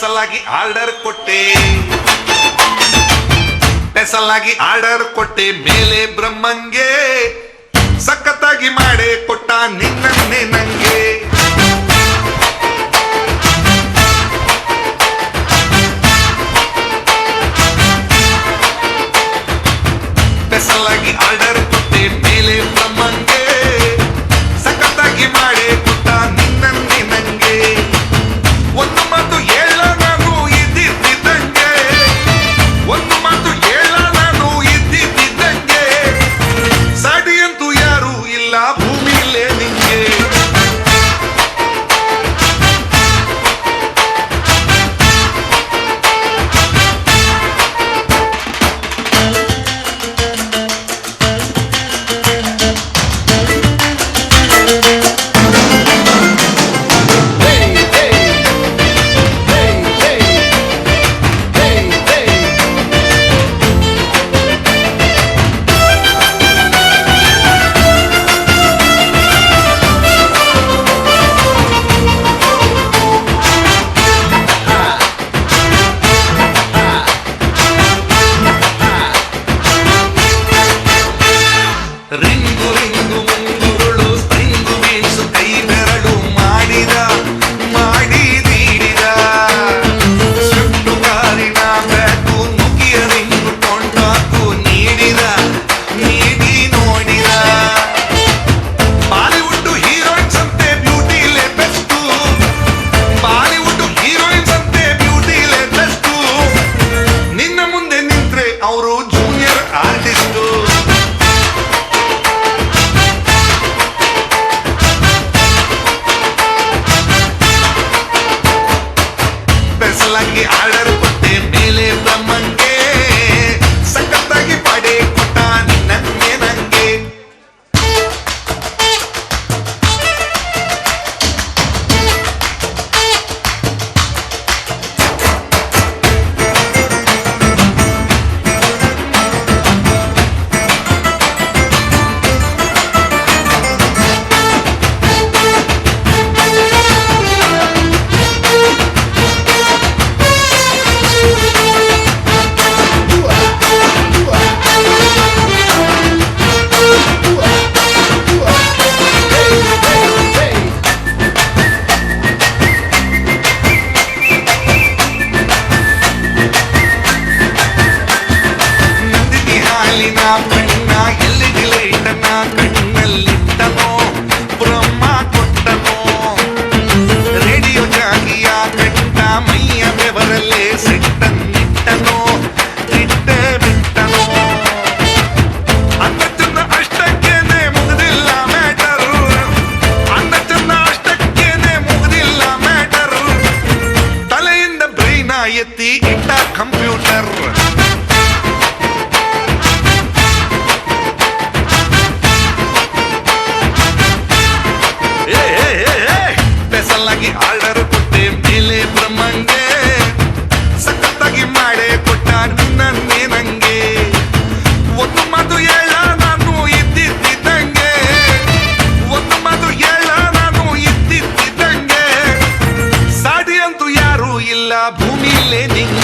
ಸಲಾಗಿ order ಕೊಟ್ಟೆ. ಸಲಾಗಿ order ಕೊಟ್ಟೆ ಮೇಲೆ ಬ್ರಹ್ಮಂಗೆ ಸಖತ್ತಾಗಿ ಮಾಡೇ ಕೊಟ್ಟ ನಿನ್ನೇ ನಂಗೆ. 참 ಸ್ಪೆಷಲ್ ಆರ್ಡರ್ ಕೊಟ್ಟೆ, ಮೇಲೆ ಬ್ರಹ್ಮಂಗೆ. ಸಖತ್ತಾಗಿ ಮಾಡೇ ಕೊಟ್ಟ ನಿನ್ನೇ ನಂಗೆ ಒಂದು ಮಾತು ಹೇಳ, ನಾನು ಇದ್ದಿದ್ದಂಗೆ ಒಂದು ಮಾತು ಹೇಳ, ನಾನು ಇದ್ದಿದ್ದಂಗೆ ಸಾಡಿ ಅಂತೂ ಯಾರು ಇಲ್ಲ ಭೂಮಿಲೇ ನಿಂಗೆ